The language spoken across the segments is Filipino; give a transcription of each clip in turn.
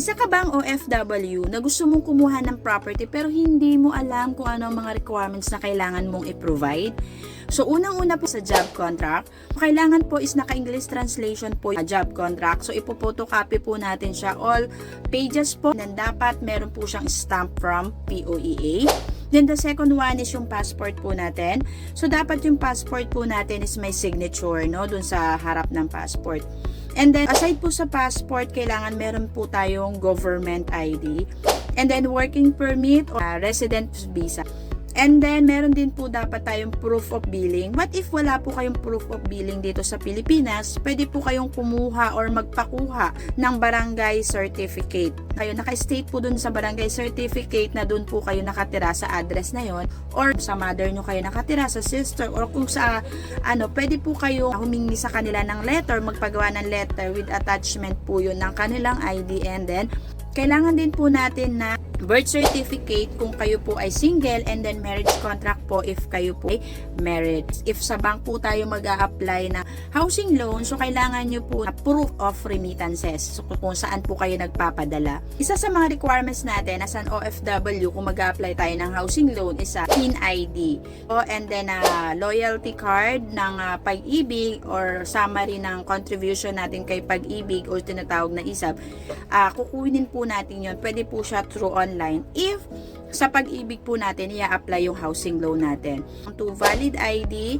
Isa ka bang OFW na gusto mong kumuha ng property pero hindi mo alam kung ano ang mga requirements na kailangan mong i-provide? So, unang-una po sa job contract, kailangan po is naka-English translation po yung job contract. So, ipopotocopy po natin siya all pages po. Then, dapat meron po siyang stamp from POEA. Then, the second one is yung passport po natin. So, dapat yung passport po natin is may signature, no? Dun sa harap ng passport. And then, aside po sa passport, kailangan meron po tayong government ID. And then, working permit or uh, resident visa. And then, meron din po dapat tayong proof of billing. What if wala po kayong proof of billing dito sa Pilipinas? Pwede po kayong kumuha or magpakuha ng barangay certificate. Kayo naka-state po dun sa barangay certificate na dun po kayo nakatira sa address na yon or sa mother nyo kayo nakatira, sa sister, or kung sa ano, pwede po kayo humingi sa kanila ng letter, magpagawa ng letter with attachment po yun ng kanilang ID and then kailangan din po natin na birth certificate kung kayo po ay single and then marriage contract po if kayo po ay married. If sa bank po tayo mag apply na housing loan, so kailangan nyo po na proof of remittances. So kung saan po kayo nagpapadala. Isa sa mga requirements natin as an OFW kung mag apply tayo ng housing loan is a PIN ID. So, and then a loyalty card ng ah, pag-ibig or summary ng contribution natin kay pag-ibig o tinatawag na ISAB. Ah, kukunin po natin yon Pwede po siya through online if sa pag-ibig po natin i-apply yung housing loan natin. To valid ID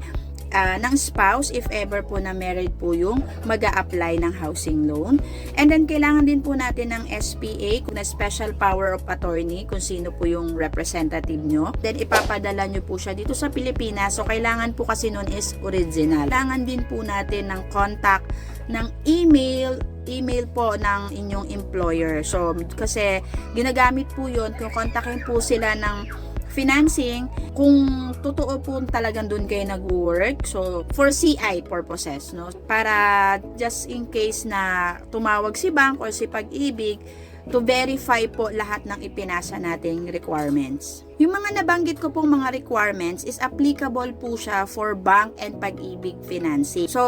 ah, ng spouse if ever po na married po yung mag apply ng housing loan. And then kailangan din po natin ng SPA na special power of attorney kung sino po yung representative nyo. Then ipapadala nyo po siya dito sa Pilipinas. So kailangan po kasi nun is original. Kailangan din po natin ng contact ng email email po ng inyong employer. So, kasi ginagamit po yun, kung kontakin po sila ng financing, kung totoo po talagang doon kayo nag-work, so for CI purposes, no? Para just in case na tumawag si bank or si pag-ibig, to verify po lahat ng ipinasa nating requirements. Yung mga nabanggit ko pong mga requirements is applicable po siya for bank and pag-ibig financing. So,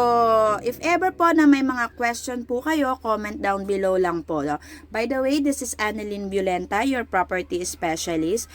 if ever po na may mga question po kayo, comment down below lang po. By the way, this is Annalyn Violenta, your property specialist.